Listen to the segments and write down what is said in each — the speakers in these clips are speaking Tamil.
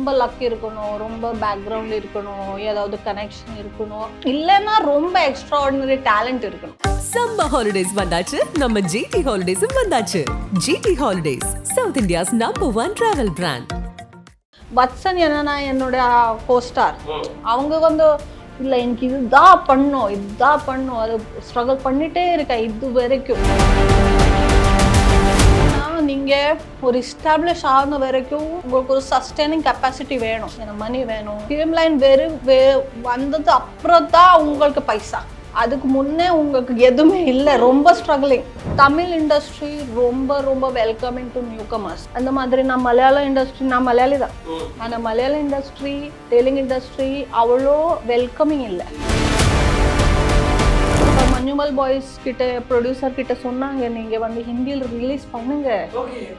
ரொம்ப லக் இருக்கணும் ரொம்ப பேக்ரவுண்ட் இருக்கணும் ஏதாவது கனெக்ஷன் இருக்கணும். இல்லைன்னா ரொம்ப எக்ஸ்ட்ரா ஆர்டினரி டேலண்ட் இருக்கணும். சம்மர் ஹாலிடேஸ் வந்தாச்சு நம்ம ஜிடி ஹாலிடேஸும் வந்தாச்சு. GT holidays South India's number one travel brand Vatsan என்னன்னா என்னோட கோஸ்டார் அவங்க வந்து இல்லை எனக்கு இதுதான் பண்ணும் இதுதான் பண்ணும். அது ஸ்ட்ரகிள் பண்ணிட்டே இருக்கேன் இது வரைக்கும். நீங்கள் ஒரு இஸ்டாப்ளிஷ் ஆன வரைக்கும் உங்களுக்கு ஒரு சஸ்டைனிங் கெப்பாசிட்டி வேணும் எனக்கு மணி வேணும் ஃபிலிம் லைன் வெறும் வே வந்தது அப்புறம் தான் உங்களுக்கு பைசா அதுக்கு முன்னே உங்களுக்கு எதுவுமே இல்லை ரொம்ப ஸ்ட்ரகிளிங் தமிழ் இண்டஸ்ட்ரி ரொம்ப ரொம்ப வெல்கமிங் டு நியூ கமர்ஸ் அந்த மாதிரி நான் மலையாள இண்டஸ்ட்ரி நான் மலையாளி தான் ஆனால் மலையாள இண்டஸ்ட்ரி தெலுங்கு இண்டஸ்ட்ரி அவ்வளோ வெல்கமிங் இல்லை இப்போ மஞ்சுமல் பாய்ஸ் கிட்ட ப்ரொடியூசர் கிட்ட சொன்னாங்க நீங்க வந்து ஹிந்தியில் ரிலீஸ் பண்ணுங்க.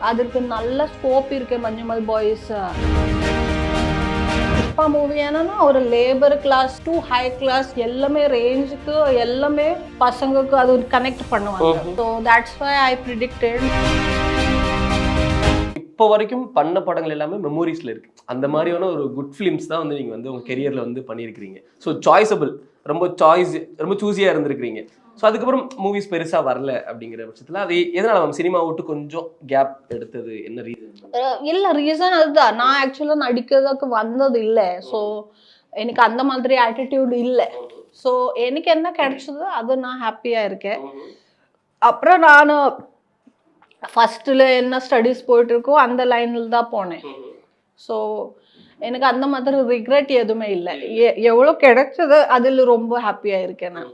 அதுக்கு நல்ல ஸ்கோப் இருக்கு மஞ்சுமல் பாய்ஸ் புஷ்பா மூவி என்னன்னா ஒரு labour class to high class எல்லாமே ரேஞ்சுக்கு எல்லாமே பசங்களுக்கு அது கனெக்ட் பண்ணுவாங்க. So that's why I predicted இப்போ வரைக்கும் பண்ண படங்கள் எல்லாமே மெமோரிஸ்ல இருக்கு. அந்த மாதிரியான ஒரு குட் ஃபிலிம்ஸ் தான் வந்து நீங்க வந்து உங்க கெரியர்ல வந்து பண்ணியிருக்கிறீங்க. ஸோ சாய்ஸபிள் ரொம்ப சாய்ஸ் ரொம்ப சூஸியா இருந்திருக்கிறீங்க. ஸோ அதுக்கப்புறம் மூவிஸ் பெருசாக வரல அப்படிங்கிற பட்சத்தில் அது எதனால மேம் சினிமா விட்டு கொஞ்சம் கேப் எடுத்தது? என்ன ரீசன் இல்லை ரீசன் அதுதான். நான் ஆக்சுவலாக நடிக்கிறதுக்கு வந்தது இல்லை. ஸோ எனக்கு அந்த மாதிரி ஆட்டிடியூட் இல்லை. ஸோ எனக்கு என்ன கிடைச்சதோ அது நான் ஹாப்பியாக இருக்கேன். அப்புறம் நான் ஃபஸ்ட்டில் என்ன ஸ்டடீஸ் போயிட்டு இருக்கோ அந்த லைனில் தான் போனேன். ஸோ எனக்கு அந்த மாதிரி ரிக்ரெட் எதுவுமே இல்லை. எ- எவ்வளோ கிடைச்சது அதில் ரொம்ப ஹாப்பியாக இருக்கேன் நான்.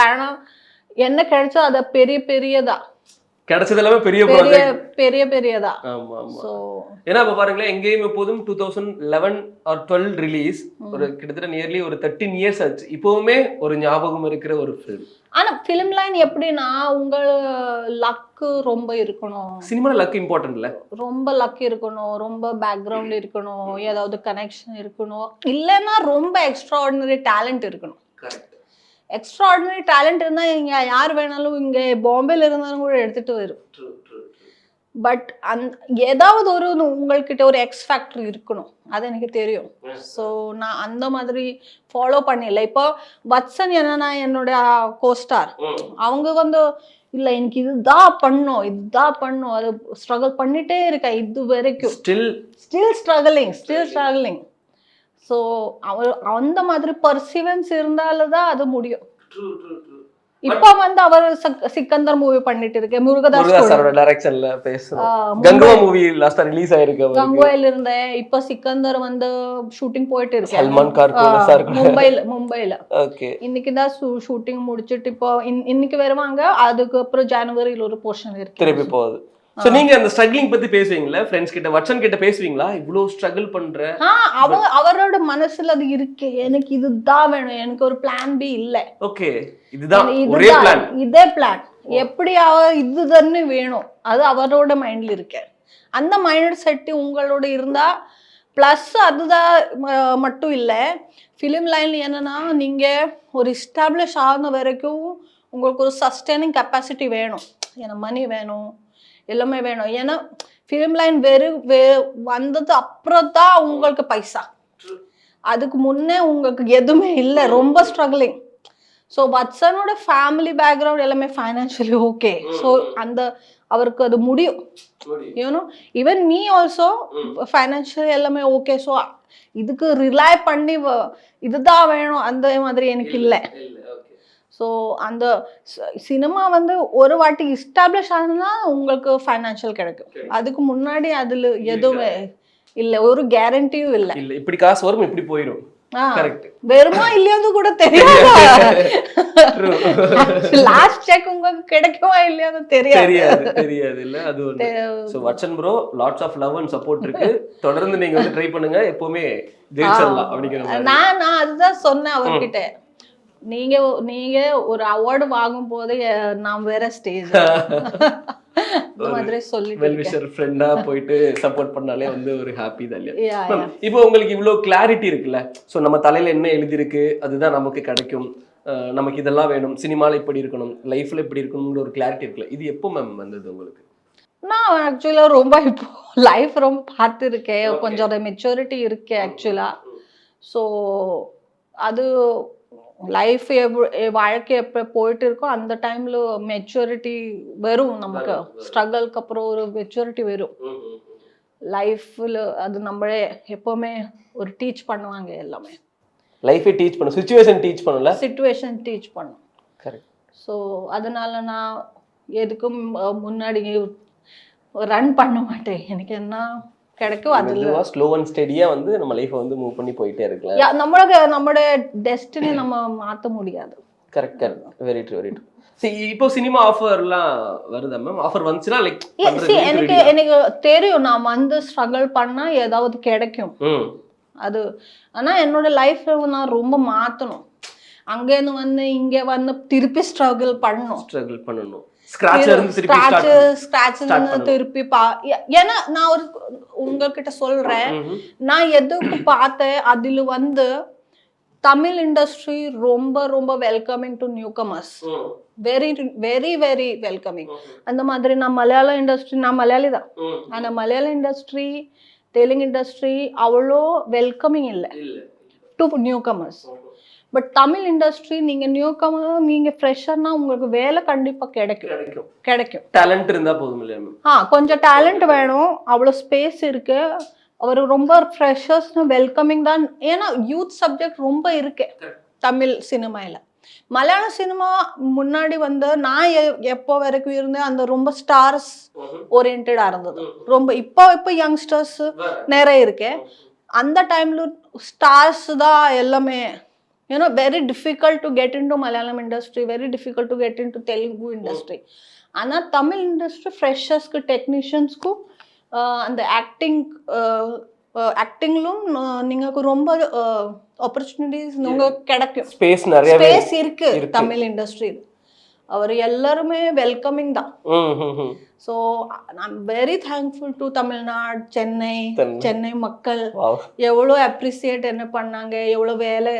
காரணம் என்ன கிடைச்சோ அதை பெரிய பெரியதா. கிடைச்சது எல்லாமே பெரிய பெரிய பெரியதா. ஆமா ஆமா. ஏன்னா இப்போ பாருங்களேன் எங்கேயும் எப்போதும் two thousand eleven or twelve release ஒரு கிட்டத்தட்ட நியர்லி ஒரு தேர்ட்டின் இயர்ஸ் ஆச்சு. இப்போவுமே ஒரு ஞாபகம் இருக்கிற ஒரு ஃபிலிம் ஆனா ஃபிலிம் லைன் எப்படின்னா உங்க லக்கு ரொம்ப இருக்கணும். சினிமா லக் இம்பார்ட்டன்ட்ல ரொம்ப லக் இருக்கணும் ரொம்ப பேக்ரவுண்ட் இருக்கணும் ஏதாவது கனெக்ஷன் இருக்கணும். இல்லைன்னா ரொம்ப எக்ஸ்ட்ரா ஆர்டினரி டேலண்ட் இருக்கணும். எக்ஸ்ட்ரா ஆர்டினரி டேலண்ட் இருந்தால் இங்கே யார் வேணாலும் இங்கே பாம்பேல இருந்தாலும் கூட எடுத்துட்டு வரும். பட் அந் ஏதாவது ஒரு உங்கள்கிட்ட ஒரு எக்ஸ் ஃபேக்டர் இருக்கணும். அது எனக்கு தெரியும். ஸோ நான் அந்த மாதிரி ஃபாலோ பண்ணல இப்போ வத்சன் என்னன்னா என்னோட கோஸ்டார் அவங்க வந்து இல்லை எனக்கு இதுதான் பண்ணும். இதுதான் பண்ணும். அது ஸ்ட்ரகிள் பண்ணிட்டே இருக்கேன். இது வரைக்கும். Still still struggling still struggling so அவர் அந்த மாதிரி பர்சிவன்ஸ் இருந்தால தான் அது முடியும். இப்போ வந்து அவர் சக்- சிக்கந்தர் மூவி பண்ணிட்டு இருக்கேன் முருகதாஸ் டைரக்ஷன்ல கங்குவா மூவி லாஸ்டா ரிலீஸ் ஆயிருக்கு கங்குவாயில் இருந்தேன் இப்போ சிக்கந்தர் வந்து ஷூட்டிங் போயிட்டு இருக்கு. சல்மான் கூட மும்பைல மும்பைல ஓகே இன்னைக்கு தான் ஷூட்டிங் முடிச்சிட்டு இப்போ இன்- இன்னைக்கு வருவாங்க. அதுக்கப்புறம் ஜனவரியில் ஒரு போர்ஷன் இருக்கு. திருப்பி போகுது. சோ நீங்க அந்த ஸ்ட்ரகிளிங் பத்தி பேசுவீங்களா ஃப்ரெண்ட்ஸ் கிட்ட வட்சன் கிட்ட பேசுவீங்களா? இவ்வளவு ஸ்ட்ரகிள் பண்ற அவ அவரோட மனசுல அது இருக்கு. எனக்கு இதுதான் வேணும். எனக்கு ஒரு பிளான் பி இல்ல. ஓகே. இதுதான் ஒரே பிளான் இதே பிளான் எப்படி அவ இதுதான்னு வேணும்? அது அவரோட மைண்ட்ல இருக்கு. அந்த மைண்ட் செட் உங்களோட இருந்தா ப்ளஸ் அதுதான் மட்டும் இல்லை. ஃபிலிம் லைன்ல என்னன்னா நீங்க ஒரு இஸ்டாப்ளிஷ் ஆன வரைக்கும் உங்களுக்கு ஒரு சஸ்டைனிங் கெப்பாசிட்டி வேணும். எனக்கு மணி வேணும். எல்லாமே வேணும். ஏன்னா ஃபிலிம் லைன் வெறும் வே வந்தது அப்புறம் தான் உங்களுக்கு பைசா. அதுக்கு முன்னே உங்களுக்கு எதுவுமே இல்லை. ரொம்ப ஸ்ட்ரகிளிங் ஸோ வத்சனோட ஃபேமிலி பேக்ரவுண்ட் எல்லாமே ஃபைனான்ஷியலி ஓகே ஸோ அந்த அவருக்கு அது முடியும். You know even me. Also financially எல்லாமே ஓகே ஸோ இதுக்கு ரிலை பண்ணி இதுதான் வேணும். அந்த மாதிரி எனக்கு இல்லை. ஸோ அந்த சினிமா வந்து ஒரு வாட்டி எஸ்டாப்ளிஷ் ஆகுதுன்னா உங்களுக்கு ஃபைனான்ஷியல் கிடைக்கும். அதுக்கு முன்னாடி அதில் எதுவுமே இல்லை. ஒரு கேரண்டியும் இல்லை. இல்ல. இப்படி காசு வரும் இப்படி போயிடும். வெறுமா இல்லையாவது கூட தெரியாது? லாஸ்ட் செக் உங்களுக்கு கிடைக்குமா இல்லையாவது தெரியாது. தெரியாது தெரியாது இல்ல. அது ஒண்ணு so Vatsan bro lots of love and support இருக்கு. தொடர்ந்து நீங்க வந்து ட்ரை பண்ணுங்க. எப்பவுமே ஜெயிச்சிடலாம் அப்படிங்கிற நான் நான் அதுதான் சொன்னேன் அவர்கிட்ட. நீங்க நீங்க ஒரு அவார்டு வாங்கும் போது நான் வேற ஸ்டேஜ் இருக்கேன். ஃப்ரெண்டா போயிட்டு சப்போர்ட் பண்ணாலே வந்து ஒரு ஹாப்பி தான் இல்லையா? இப்போ உங்களுக்கு இவ்வளோ கிளாரிட்டி இருக்குல்ல? ஸோ நம்ம தலையில என்ன எழுதியிருக்கு அதுதான் நமக்கு கிடைக்கும். நமக்கு இதெல்லாம் வேணும். சினிமால இப்படி இருக்கணும்? லைஃப்ல இப்படி இருக்கணும்னு ஒரு கிளாரிட்டி இருக்குல்ல? இது எப்போ மேம் வந்தது உங்களுக்கு? நான் ஆக்சுவலாக ரொம்ப இப்போ லைஃப் ரொம்ப பார்த்துருக்கேன். கொஞ்சம் மெச்சூரிட்டி இருக்கு ஆக்சுவலாக ஸோ அது லைஃப் வாழ்க்கை எப்போ போயிட்டு இருக்கோ அந்த டைமில் மெச்சூரிட்டி வரும் நமக்கு. ஸ்ட்ரகிள்க்கு அப்புறம் ஒரு மெச்சூரிட்டி வரும். லைஃப்பில் அது நம்மளே எப்போவுமே ஒரு டீச் பண்ணுவாங்க எல்லாமே. லைஃபே டீச் பண்ணும் சுச்சுவேஷன் டீச் பண்ணல சுச்சுவேஷன் டீச் பண்ணும். கரெக்ட் ஸோ அதனால நான் எதுக்கும் முன்னாடி ரன் பண்ண மாட்டேன். எனக்கு என்ன கிடைக்கும் அதில் ஸ்லோ அண்ட் ஸ்டெடியா வந்து நம்ம லைஃப்பை வந்து மூவ் பண்ணி போயிட்டே இருக்கலாம். நம்மளுக்கு நம்மளோட டெஸ்டினி நம்ம மாற்ற முடியாது. Correct correct very true very true சரி இப்போ சினிமா ஆஃபர்லாம் வருதா மேம் ஆஃபர் வந்துச்சுன்னா லைக் எனக்கு எனக்கு தெரியும். நான் வந்து ஸ்ட்ரகிள் பண்ணா ஏதாவது கிடைக்கும். அது ஆனா என்னோட லைஃப்ல நான் ரொம்ப மாத்தணும். அங்கேருந்து வந்து இங்க வந்து திருப்பி ஸ்ட்ரகிள் பண்ணணும். ஸ்ட்ரகிள் பண்ணணும். திருப்பி ஏன்னா நான் ஒரு உங்ககிட்ட சொல்றேன். நான் எதுக்கு பார்த்தேன்? அதுல வந்து தமிழ் இண்டஸ்ட்ரி ரொம்ப ரொம்ப welcoming to newcomers very very very welcoming அந்த மாதிரி நான் மலையாள இண்டஸ்ட்ரி நான் மலையாளி தான். ஆனா மலையாள இண்டஸ்ட்ரி தெலுங்கு இண்டஸ்ட்ரி அவ்வளோ வெல்கமிங் இல்ல. To newcomers but Tamil industry நீங்க நியூ கமர் நீங்க ஃப்ரெஷர்னா உங்களுக்கு வேலை கண்டிப்பா கிடைக்கும். கிடைக்கும். கிடைக்கும். டேலண்ட் இருந்தா போதும் இல்லையா மேம் ஆ கொஞ்சம் டேலண்ட் வேணும். அவ்வளோ ஸ்பேஸ் இருக்கு. அவர் ரொம்ப ஃப்ரெஷர்ஸ்னு வெல்கமிங் தான். ஏன்னா யூத் சப்ஜெக்ட் ரொம்ப இருக்கு தமிழ் சினிமாவில் மலையாள சினிமா முன்னாடி வந்து நான் எப்போ வரைக்கும் இருந்தேன் அந்த ரொம்ப ஸ்டார்ஸ் ஓரியன்டாக இருந்தது. ரொம்ப இப்போ இப்போ யங்ஸ்டர்ஸ் நிறைய இருக்கு. அந்த டைம்ல ஸ்டார்ஸ் தான் எல்லாமே you know very difficult to get Malayalam industry very very to get get into telugu oh. industry. ஆனா தமிழ் இண்டஸ்ட்ரி ஃப்ரெஷர்ஸ்க்கு டெக்னீஷியன்ஸ்க்கும் அந்த ஆக்டிங் ஆக்டிங்லும் நீங்க ரொம்ப ஆப்பர்ச்சுனிட்டிஸ் உங்களுக்கு கிடைக்கும். ஸ்பேஸ் நிறைய ஸ்பேஸ் இருக்கு தமிழ் இண்டஸ்ட்ரி அவர் எல்லாருமே வெல்கமிங் தான். So I'm very thankful to Tamil Nadu Chennai Chennai மக்கள். எவ்வளோ அப்ரிசியேட் என்ன பண்ணாங்க எவ்வளோ வேலை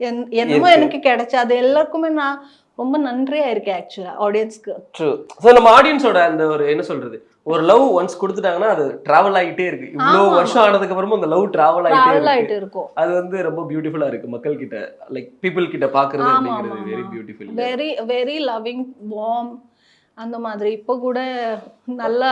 என்- என்னமோ இருக்கு. எனக்கு கிடைச்சு அது எல்லாருக்குமே நான் ரொம்ப நன்றியா இருக்கேன் ஆக்சுவலா ஆடியன்ஸ்க்கு ட்ரூ ஸோ நம்ம ஆடியன்ஸோட அந்த ஒரு என்ன சொல்றது ஒரு லவ் ஒன்ஸ் கொடுத்துட்டாங்கன்னா அது டிராவல் ஆகிட்டே இருக்கு. இவ்வளோ. வருஷம் ஆனதுக்கு அப்புறமும் அந்த லவ் டிராவல் ஆகிட்டே இருக்கு. இருக்கும். அது வந்து ரொம்ப பியூட்டிஃபுல்லா இருக்கு. மக்கள் கிட்ட லைக் பீப்புள் கிட்ட பாக்குறது அப்படிங்கிறது very. Beautiful very very loving warm அந்த மாதிரி. இப்போ கூட நல்ல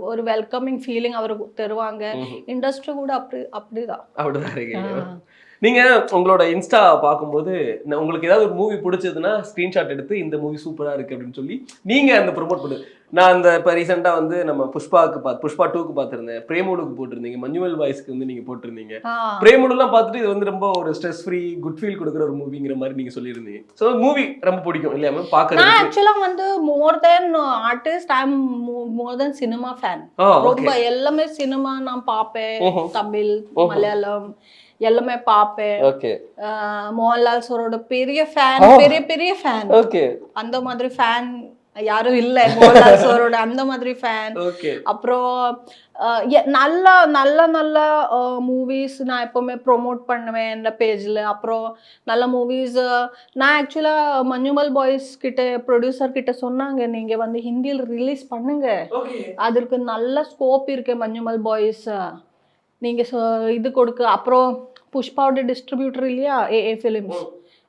ஒரு வெல்கமிங் ஃபீலிங் அவருக்கு தருவாங்க. இண்டஸ்ட்ரி கூட அப்படி அப்படிதான். அப்படிதான் இருக்கீங்க. ஆ. நீங்க உங்களோட இன்ஸ்டா பார்க்கும்போது உங்களுக்கு ஏதாவது ஒரு மூவி பிடிச்சதுன்னா ஸ்கிரீன்ஷாட் எடுத்து இந்த மூவி சூப்பரா இருக்கு அப்படின்னு சொல்லி நீங்க அந்த ப்ரோமோட் பண்ணு. நான் அந்த இப்போ ரீசெண்டாக வந்து நம்ம புஷ்பாவுக்கு பார்த்து புஷ்பா டூக்கு பார்த்துருந்தேன். பிரேமோடுக்கு போட்டிருந்தீங்க. மஞ்சுவல் வாய்ஸ்க்கு வந்து நீங்க போட்டிருந்தீங்க. பிரேமோடுலாம் பார்த்துட்டு இது வந்து ரொம்ப ஒரு ஸ்ட்ரெஸ் ஃப்ரீ குட் ஃபீல் கொடுக்குற ஒரு மூவிங்கிற மாதிரி நீங்க சொல்லியிருந்தீங்க. ஸோ மூவி ரொம்ப பிடிக்கும் இல்லையா மேம் நான் பார்க்கறதுக்கு. ஆக்சுவலா வந்து more than artist I am more than cinema fan ரொம்ப எல்லாமே சினிமா நான் பார்ப்பேன். தமிழ். மலையாளம் எல்லாமே பார்ப்பேன் ஓகே மோகன்லால் சாரோட பெரிய ஃபேன் Oh. பெரிய பெரிய ஃபேன் ஓகே அந்த மாதிரி ஃபேன் யாரும் இல்ல. மோகன்லால் சாரோட அந்த மாதிரி ஃபேன் ஓகே அப்புறம் நல்ல நல்ல நல்ல மூவிஸ் நான் எப்பவுமே ப்ரோமோட் பண்ணுவேன் இந்த பேஜில் அப்புறம் நல்ல மூவிஸ் நான் ஆக்சுவலாக மஞ்சுமல் பாய்ஸ் கிட்ட ப்ரொடியூசர் கிட்ட சொன்னாங்க நீங்கள் வந்து ஹிந்தியில் ரிலீஸ் பண்ணுங்க. அதற்கு நல்ல ஸ்கோப் இருக்கு மஞ்சுமல் பாய்ஸ் நீங்கள் இது கொடுக்க. அப்புறம் புஷ்பாவோட டிஸ்ட்ரிபியூட்டர் இல்லையா? AA films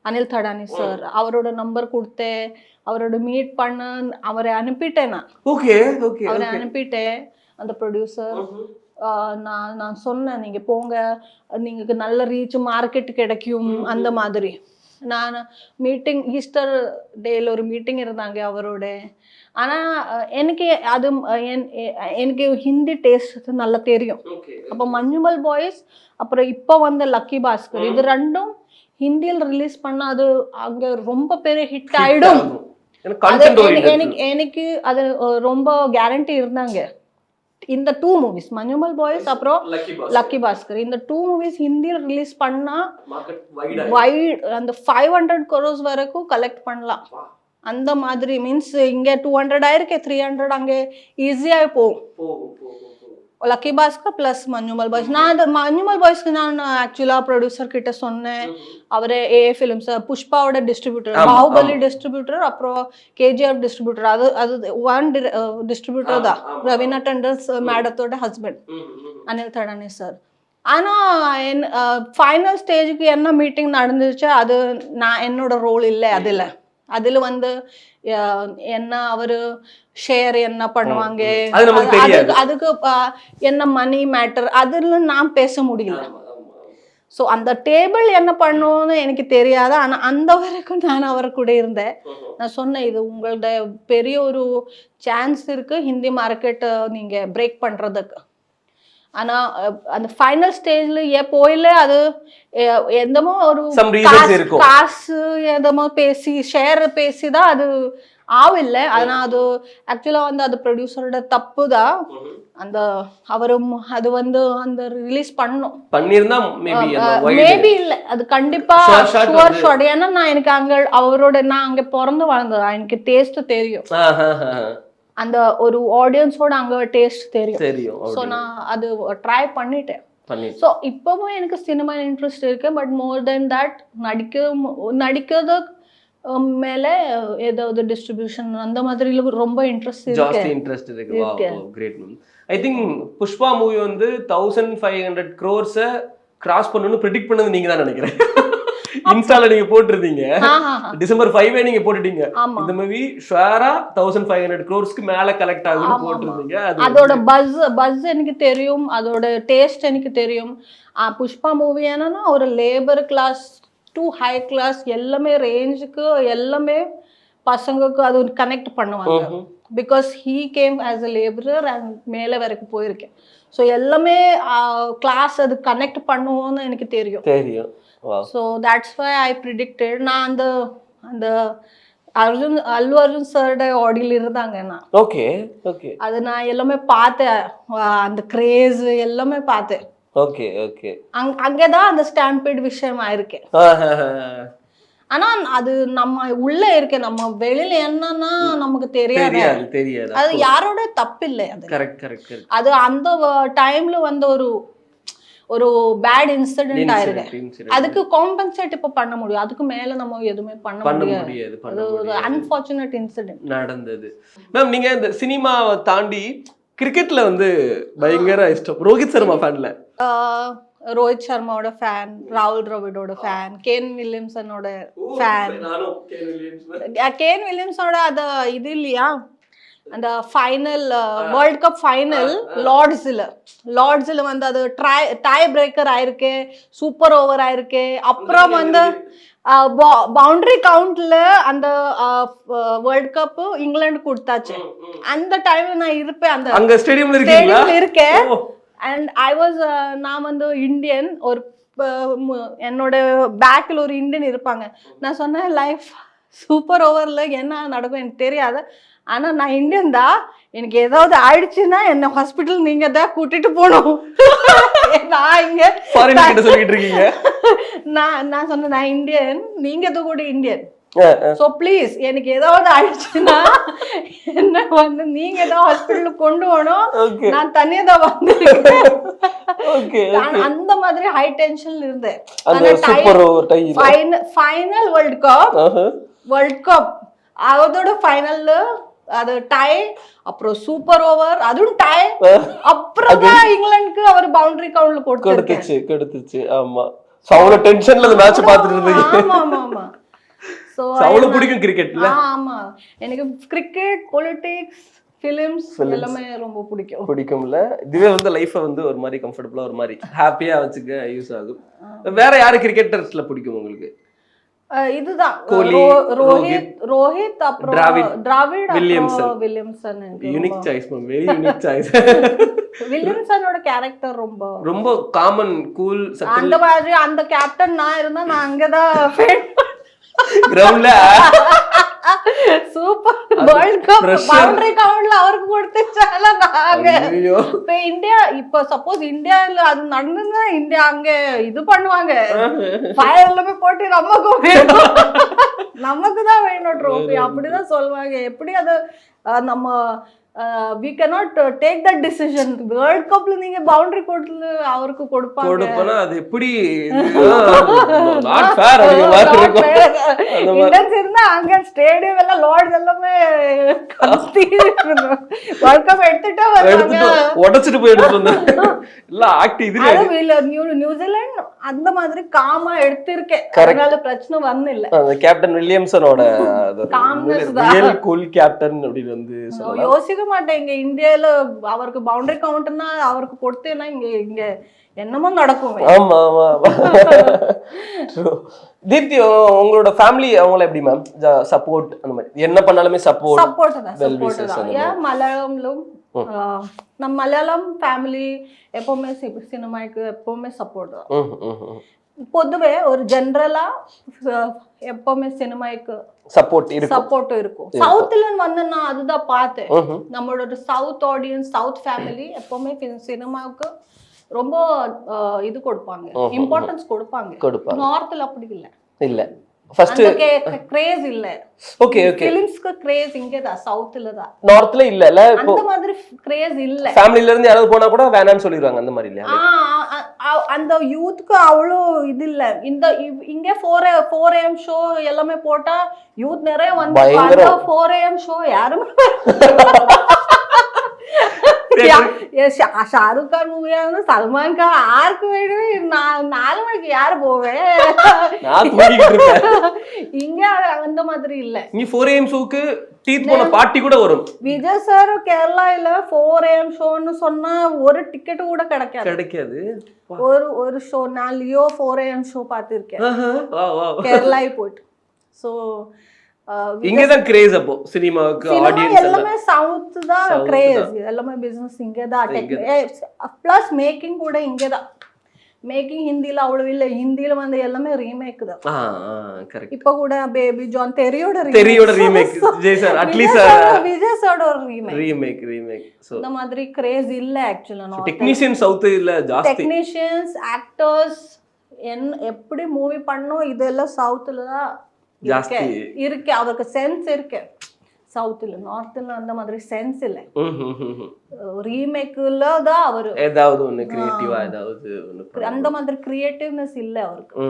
Anil Thadani sir அவரோட நம்பர் கொடுத்தேன். அவரோட மீட் பண்ண அவரை அனுப்பிட்டேன் நான். ஓகே ஓகே அவரை அனுப்பிட்டேன். அந்த ப்ரொடியூசர் நான் நான் சொன்னேன் நீங்க போங்க. நீங்களுக்கு நல்ல ரீச் மார்க்கெட் கிடைக்கும். அந்த மாதிரி. நான் மீட்டிங் ஈஸ்டர் டேல ஒரு மீட்டிங் இருந்தாங்க அவரோட. ஆனா அஹ், எனக்கு அது எனக்கு ஹிந்தி டேஸ்ட் நல்லா தெரியும். அப்போ மஞ்சுமல் பாய்ஸ் அப்புறம் இப்போ வந்த லக்கி பாஸ்கர் இது ரெண்டும் ஹிந்தியில் ரிலீஸ் பண்ணா அது அங்க ரொம்ப பெரிய ஹிட் ஆயிடும். எனக்கு எனக்கு- அது ரொம்ப கேரண்டி இருந்தாங்க. இந்த டூ மூவிஸ் மஞ்சுமல் பாய்ஸ் அப்புறம் லக்கி பாஸ் லக்கி பாஸ்கர் இந்த டூ மூவிஸ் ஹிந்தியில் ரிலீஸ் பண்ணா மார்க்கெட் வைடா அந்த ஃபைவ் ஹண்ட்ரட் crores வரைக்கும் கலெக்ட் பண்ணலாம். அந்த மாதிரி மீன்ஸ் இங்க டூ ஹண்ட்ரட் ஆயிருக்கு த்ரீ ஹண்ட்ரட் அங்கே ஈஸியாக போகும். Lucky Bhaskar plus Manjummel boys நான் அது மஞ்சுமல் பாய்ஸ்க்கு நான் ஆக்சுவலாக ப்ரொடியூசர் கிட்ட சொன்னேன். அவரே ஏ ஃபிலிம்ஸ் புஷ்பாவோட டிஸ்ட்ரிபியூட்டர் பாகுபலி டிஸ்ட்ரிபியூட்டர் அப்புறம் கேஜிஎஃப் டிஸ்ட்ரிபியூட்டர் அது அது ஒன் டிஸ்ட்ரிபியூட்டர் தான். ரவீனா டண்டன்ஸ் மேடத்தோட ஹஸ்பண்ட் அனில் தடானி சார் ஆனால் என் ஃபைனல் ஸ்டேஜுக்கு என்ன மீட்டிங் நடந்துச்சு அது நான் என்னோட ரோல் இல்லை அதில். அதில் வந்து என்ன அவர் ஷேர் என்ன பண்ணுவாங்க. அதுக்கு- என்ன மணி மேட்டர் அதில் நான் பேச முடியல. ஸோ அந்த டேபிள் என்ன பண்ணுவோன்னு எனக்கு தெரியாது. ஆனால் அந்த வரைக்கும் நான் அவர் கூட இருந்தேன். நான் சொன்னேன் இது உங்களோட பெரிய ஒரு சான்ஸ் இருக்கு. ஹிந்தி மார்க்கெட்டை நீங்க பிரேக் பண்றதுக்கு. ஆனா அஹ், அந்த ஃபைனல் ஸ்டேஜ்ல ஏன் போயில அது எந்தமோ ஒரு காசு- எதமோ பேசி ஷேர் பேசி தான் அது ஆவில்லை. ஆனா அது ஆக்சுவலா வந்து அது ப்ரொடியூசரோட தப்பு தான் அந்த அவரும் அது வந்து அந்த ரிலீஸ் பண்ணும். பண்ணியிருந்தா மேபி இல்ல. அது கண்டிப்பா ஷுவர் ஷாட் ஏன்னா நான் எனக்கு அங்க அவரோட நான் அங்க பிறந்து வளர்ந்தது? எனக்கு டேஸ்ட் தெரியும். அந்த ஒரு ஆடியன்ஸோட அங்க டேஸ்ட் தெரியும். தெரியும் ஸோ அப்படி. நான் அது ட்ரை பண்ணிட்டேன். பண்ணி ஸோ இப்போவும் எனக்கு சினிமா இன்ட்ரெஸ்ட் இருக்கு பட் மோர் தென் தட் நடிக்க நடிக்கிறது மேல ஏதாவது டிஸ்ட்ரிபியூஷன் அந்த மாதிரி ரொம்ப இன்ட்ரெஸ்ட் இருக்கு ஜாஸ்தி இன்ட்ரெஸ்ட் இருக்கு. வா. Great ma'am I think Pushpa movie வந்து தௌசண்ட் ஃபைவ் ஹண்ட்ரட் க்ரோர்ஸை கிராஸ் பண்ணணும்னு ப்ரிடிக்ட் பண்ணது நீங்க தான் நினைக்கிறேன். இன்ஸ்டால நீங்க போட்டிருந்தீங்க. டிசம்பர் ஃபைவே நீங்க போட்டுட்டீங்க. இந்த மூவி ஷுவரா தௌசண்ட் ஃபைவ் ஹண்ட்ரட் க்ரோர்ஸ்க்கு மேல கலெக்ட் ஆமா, போட்டிருந்தீங்க. அது அதோட பஸ் பஸ் எனக்கு தெரியும். அதோட டேஸ்ட் எனக்கு தெரியும். புஷ்பா மூவி என்னன்னா ஒரு labour class to high class எல்லாமே ரேஞ்சுக்கு எல்லாமே பசங்களுக்கு அது கனெக்ட் பண்ணுவாங்க. Because he came as a labourer and மேலே வரைக்கும் போயிருக்கேன். ஸோ எல்லாமே கிளாஸ் அது கனெக்ட் பண்ணுவோன்னு எனக்கு தெரியும். தெரியும். So that's why I predicted நான் அந்த அந்த அர்ஜுன் அல்லு அர்ஜுன் சாரோட ஆடியில் இருந்தாங்க நான். ஓகே ஓகே அது நான் எல்லாமே பார்த்தேன். அந்த கிரேஸ் எல்லாமே பார்த்தேன். ஓகே ஓகே அங் அங்கதான் அந்த ஸ்டாம்பீட் விஷயம் ஆயிருக்கேன் ஆனா அது நம்ம உள்ள இருக்க நம்ம வெளியில என்னன்னா நமக்கு தெரியாது? அது யாரோட தப்பு இல்லை அது கரெக்ட் கரெக்ட் அது அந்த டைம்ல வந்த ஒரு ஒரு பேட் இன்சிடென்ட் ஆயிருக்கு அதுக்கு காம்பன்சேட் இப்ப பண்ண முடியும். அதுக்கு மேல நம்ம எதுவுமே பண்ண முடியாது. அது ஒரு முடியாது. அன்பார்ச்சுனேட் இன்சிடென்ட் நடந்தது. மேம் நீங்க இந்த சினிமாவை தாண்டி கிரிக்கெட்ல வந்து பயங்கர இஷ்டம். ரோஹித் சர்மா ஃபேன்ல ரோஹித் சர்மாவோட ஃபேன் ராகுல் டிராவிடோட ஃபேன் கேன் வில்லியம்சனோட ஃபேன் கேன் வில்லியம்ஸோட அந்த இது இல்லையா அந்த ஃபைனல் வேர்ல்ட் கப் ஃபைனல் லார்ட்ஸில் லார்ட்ஸில் வந்து அது ட்ரை டை பிரேக்கர் ஆயிருக்கு சூப்பர் ஓவர் ஆயிருக்கு அப்புறம் வந்து பவுண்டரி கவுண்ட்ல அந்த வேர்ல்ட் கப் இங்கிலாந்து கொடுத்தாச்சு அந்த டைம்ல நான் இருப்பேன் அந்த அங்க ஸ்டேடியம்ல இருக்கேன் அண்ட் ஐ வாஸ் நான் வந்து இந்தியன் ஒரு என்னோட பேக்கில் ஒரு இந்தியன் இருப்பாங்க. நான் சொன்னேன் லைஃப் சூப்பர் ஓவரில் என்ன நடக்கும் எனக்கு தெரியாது. ஆனால் நான் இந்தியன் தான் எனக்கு ஏதாவது ஆயிடுச்சுன்னா என்ன ஹாஸ்பிட்டல் நீங்கள் தான் கூட்டிட்டு போகணும். நான் இங்கே நான் நான் சொன்னேன் நான் இந்தியன் நீங்கள் தான் கூட இந்தியன். ஸோ ப்ளீஸ் எனக்கு ஏதாவது ஆயிடுச்சுன்னா என்ன வந்து நீங்க தான் ஹாஸ்பிட்டலுக்கு கொண்டு Okay. நான் தனியா தான் வந்திருக்கேன். அந்த மாதிரி ஹை டென்ஷன்ல இருந்தேன். Final world cup world cup அதோட ஃபைனல்ல அது டை அப்புறம் சூப்பர் ஓவர் அதுவும் டை அப்புறம் தான் இங்கிலாந்துக்கு அவர் பவுண்டரி கவுண்ட்ல கெடுத்துச்சு கெடுத்துச்சு ஆமா. So, அவ்வளவு டென்ஷன்ல அந்த மேட்ச் பாத்துட்டு இருந்தீங்க. ஆமா ஆமா ஆமா. சோ So, அவ்வளவு பிடிக்கும் கிரிக்கெட்ல ஆமா. எனக்கு கிரிக்கெட் பொலிட்டிக்ஸ் ஃபிலிம்ஸ் எல்லாமே ரொம்ப பிடிக்கும். பிடிக்கும்ல. இதுவே வந்து லைஃபை வந்து ஒரு மாதிரி கம்ஃபர்டபுளா ஒரு மாதிரி ஹாப்பியா வச்சுக்க யூஸ் ஆகும். வேற யாரு கிரிக்கெட்டர்ஸ்ல பிடிக்கும் உங்களுக்கு? இதுதான். ரோஹித் ரோஹித், அப்புறம் Dravid, Williamson. Williamson unique choice very unique choice வில்லியம்சனோட character ரொம்ப. ரொம்ப காமன் கூல் அந்த மாதிரி அந்த கேப்டன் நான் இருந்தா நான் அங்கதான் கிரவுண்ட்ல கவுண்ட்ல அவருக்கு நாங்க. இப்ப இந்தியா இப்ப சப்போஸ் இந்தியால அது நடந்ததுன்னா இந்தியா அங்க இது பண்ணுவாங்க. போட்டு வேணும். நமக்கு தான் வேணும் ட்ரோஃபி அப்படிதான் சொல்லுவாங்க. எப்படி அது நம்ம we cannot take that decision world கப்ல நீங்க பவுண்டரி கோட்ல அவருக்கு கொடுப்பாங்க. கொடுப்போனா? அது எப்படி நாட் ஃபேர் மாதிரி இருக்கும். அந்த மாதிரி. இந்தியன்ஸ் இருந்தா அங்க ஸ்டேடியம் எல்லாம் லார்ட்ஸ் எல்லாமே வேர்ல்ட் கப் எடுத்துட்டே வருவாங்க. எடுத்துட்டு உடைச்சிட்டு போய் எடுத்துட்டு வந்தாங்க இல்ல ஆக்ட் இதுல அது இல்ல நியூ நியூசிலாந்து அந்த மாதிரி காமா எடுத்திருக்கேன். அதனால பிரச்சனை வந்து இல்ல கேப்டன் வில்லியம்சனோட. ரியல் கூல் கேப்டன் அப்படின்னு வந்து யோசிக்க மாட்டேன். இங்க இந்தியால அவருக்கு பவுண்டரி கவுண்ட்னா அவருக்கு கொடுத்தேன்னா இங்க இங்க என்னமோ நடக்கும். ஆமா. தீப்தி உங்களோட ஃபேமிலி அவங்கள எப்படி மேம் சப்போர்ட் அந்த மாதிரி. என்ன பண்ணாலுமே சப்போர்ட் சப்போர்ட் தான் சப்போர்ட் தான். ஏன் மலையாளம்லும் நம்ம மலையாளம் ஃபேமிலி எப்பவுமே சினிமாக்கு எப்பவுமே சப்போர்ட் தான். பொதுவே ஒரு ஜென்ரலா எப்பவுமே சினிமாக்கு சப்போர்ட் இருக்கும். சப்போர்ட் இருக்கும். சவுத்ல வந்து நான் அதுதான் பார்த்தேன். நம்மளோட சவுத் ஆடியன்ஸ் சவுத் ஃபேமிலி எப்பவுமே சினிமாவுக்கு ரொம்ப இது கொடுப்பாங்க. இம்பார்ட்டன்ஸ் கொடுப்பாங்க. கொடுப்பாங்க. நார்த்ல அப்படி இல்ல. இல்ல. ஃபர்ஸ்ட் கிரேஸ் இல்ல. ஓகே ஓகே பிலிம்ஸ்க்கு கிரேஸ் இங்கே தான் சவுத்ல தான். நார்த்ல இல்லல இப்போ அந்த மாதிரி கிரேஸ் இல்ல. ஃபேமிலில இருந்து யாராவது போனா கூட வேணாம்னு சொல்லிடுவாங்க அந்த மாதிரி இல்லையா? அந்த யூத்துக்கு அவ்வளோ இது இல்ல. இந்த இங்க ஃபோர் ஃபோர் ஏஎம் ஷோ எல்லாமே போட்டா யூத் நிறைய வந்து பயங்கரம். ஃபோர் ஏஎம் ஷோ யாருமே ஷாருக் கான் மூவியா சல்மான் கான் ஆருக்கு வேணும் நான் நாலு மணிக்கு யாரு போவேன் இங்க அந்த மாதிரி இல்ல நீ ஃபோர் ஏஎம் ஷோக்கு டீத் போன பாட்டி கூட வரும் விஜய் சார் கேரளால ஃபோர் ஏஎம் ஷோன்னு சொன்னா ஒரு டிக்கெட் கூட கிடைக்காது கிடைக்காது ஒரு ஒரு ஷோ நான் லியோ ஃபோர் ஏஎம் ஷோ பார்த்துருக்கேன் கேரளாய் போயிட்டு ஸோ இங்கதான் கிரேஸ் அப்போ சினிமாவுக்கு ஆடியன்ஸ் எல்லாம். சவுத் தான் கிரேஸ் எல்லாமே பிசினஸ் இங்கே தான் ப்ளஸ் மேக்கிங் கூட இங்கே தான் மேக்கிங் ஹிந்தில அவ்வளவு இல்லை. ஹிந்தில வந்து எல்லாமே ரீமேக் தான். இப்ப கூட பேபி ஜான் தெரியோட தெரியோட remake Jai sir at least Vijay சாரோட ஒரு ரீமேக் ரீமேக் ரீமேக் இந்த மாதிரி கிரேஸ் இல்ல ஆக்சுவலா டெக்னீஷியன் சவுத் இல்ல ஜாஸ்தி? டெக்னீஷியன்ஸ் ஆக்டர்ஸ் என் எப்படி மூவி பண்ணோம் இதெல்லாம் சவுத்துல தான் ஜாஸ்தி. இருக்கு அவருக்கு சென்ஸ் இருக்கு. சவுத்துல நார்த்ல அந்த மாதிரி சென்ஸ் இல்லை. ரீமேக்குல தான் அவரு. ஏதாவது ஒண்ணு கிரியேட்டிவா ஏதாவது ஒண்ணு அந்த மாதிரி கிரியேட்டிவ்னஸ் இல்ல அவருக்கு.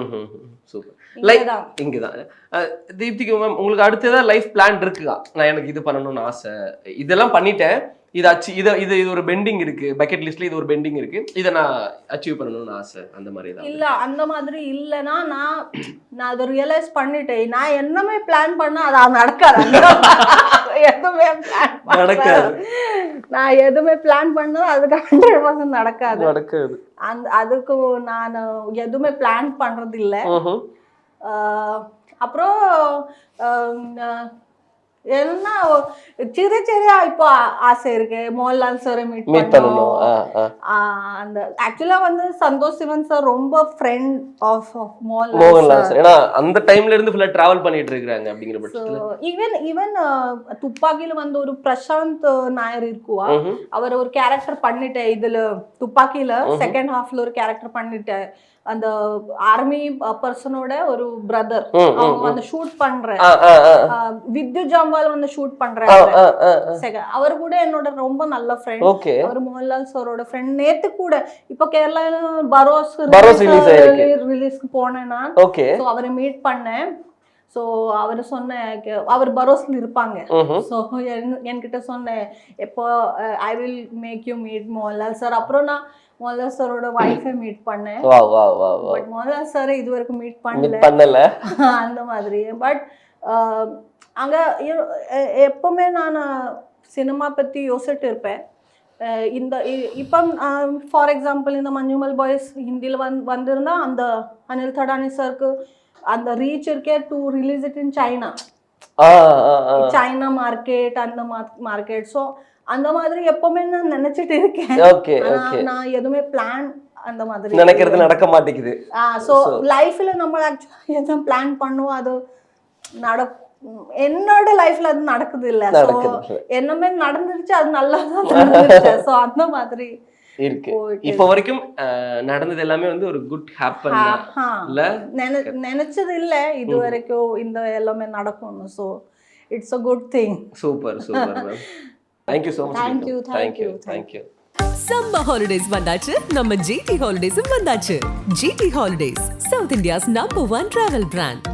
Super like. இங்கதான். அஹ், தீப்திக்கு மேம் உங்களுக்கு அடுத்து ஏதாவது லைஃப் பிளான் இருக்குதா? நான் எனக்கு இது பண்ணணும்னு ஆசை. இதெல்லாம் பண்ணிட்டேன். இது அச்சு இது இது இது ஒரு பெண்டிங் இருக்கு. பக்கெட் லிஸ்ட்ல இது ஒரு பெண்டிங் இருக்கு. இதை நான் அச்சீவ் பண்ணணும்னு ஆசை. அந்த மாதிரி தான். இல்ல அந்த மாதிரி இல்லைன்னா நான் நான் அதை ரியலைஸ் பண்ணிட்டேன். நான் என்னமே பிளான் பண்ணா அது நடக்காது. எதுவுமே நடக்காது. நான் எதுவுமே பிளான் பண்ணா அதுக்கு ஹண்ட்ரட் பர்சன்ட் நடக்காது. நடக்காது. அந்த அதுக்கு நான் எதுவுமே பிளான் பண்றது இல்ல. அப்புறம் என்ன சிறு சிறிய இப்போ ஆசை இருக்கு. மோகன்லால் சாரை மீட் பண்ணணும். அந்த ஆக்சுவலா வந்து சந்தோஷ் சிவன் சார் ரொம்ப ஃப்ரெண்ட் ஆஃப் மோகன்லால் சார் ஏன்னா அந்த டைம்ல இருந்து ஃபுல்லா டிராவல் பண்ணிட்டு இருக்காங்க அப்படிங்கிற பட்சத்துல. ஈவன் ஈவன் துப்பாக்கியில வந்து ஒரு பிரசாந்த் நாயர் இருக்குவா. அவர் ஒரு கேரக்டர் பண்ணிட்டேன். இதுல துப்பாக்கியில செகண்ட் ஹாஃப்ல ஒரு கேரக்டர் பண்ணிட்டேன். அந்த ஆர்மி பர்சனோட ஒரு பிரதர் அவங்க வந்து ஷூட் பண்ற. வித்யு ஜாம்வால் வந்து ஷூட். Second- அவர். கூட என்னோட ரொம்ப நல்ல ஃப்ரெண்ட் அவர் மோகன்லால் சாரோட ஃப்ரெண்ட் நேத்து கூட இப்ப கேரளால பரோஸ். ரிலீஸ்க்கு போனேன் நான். அவரை மீட் பண்ணேன். ஸோ அவர் சொன்ன அவர் பரோஸ்ல இருப்பாங்க. ஸோ என்கிட்ட சொன்னேன் எப்போ I will make you meet Mohanlal sir அப்புறம் நான் மோகன்லால் சாரோட ஒய்ஃபை மீட் பண்ணேன். பட் மோகன்லால் சாரை இது வரைக்கும் மீட் பண்ணல. அந்த மாதிரி. பட் அங்கே எப்பவுமே நான் சினிமா பற்றி யோசிச்சுட்டு இருப்பேன். இந்த இப்போ ஃபார் எக்ஸாம்பிள் இந்த மஞ்சுமல் பாய்ஸ் ஹிந்தியில் வந் வந்திருந்தா அந்த அனில் தடானி சருக்கு அந்த ரீச் இருக்கே to release it in China ah ah ah. China market அந்த மார்க்கெட் ஸோ அந்த மாதிரி எப்பவுமே நான் நினைச்சிட்டு இருக்கேன். ஓகே நான் எதுவுமே பிளான் அந்த மாதிரி நினைக்கிறது நடக்க மாட்டேங்குது. ஸோ லைஃப்ல நம்ம ஆக்சுவலி எதுவும் பிளான் பண்ணுவோம் அது நட என்னோட லைஃப்ல அது நடக்குது இல்ல. ஸோ. என்னமே நடந்துருச்சு அது நல்லா தான் நடந்துருச்சு. ஸோ அந்த மாதிரி இருக்கு. இப்போ வரைக்கும் நடந்தது எல்லாமே வந்து ஒரு குட் ஹேப்பன் இல்ல? நினை- நினைச்சது இல்ல. இது வரைக்கும் இந்த எல்லாமே நடக்கும்னு. So it's a good thing super super ma'am thank you so much Thank you, thank thank you you, thank thank you summer holidays வந்தாச்சு. நம்ம ஜிடி ஹாலிடேஸும் வந்தாச்சு. GT holidays South India's number one travel brand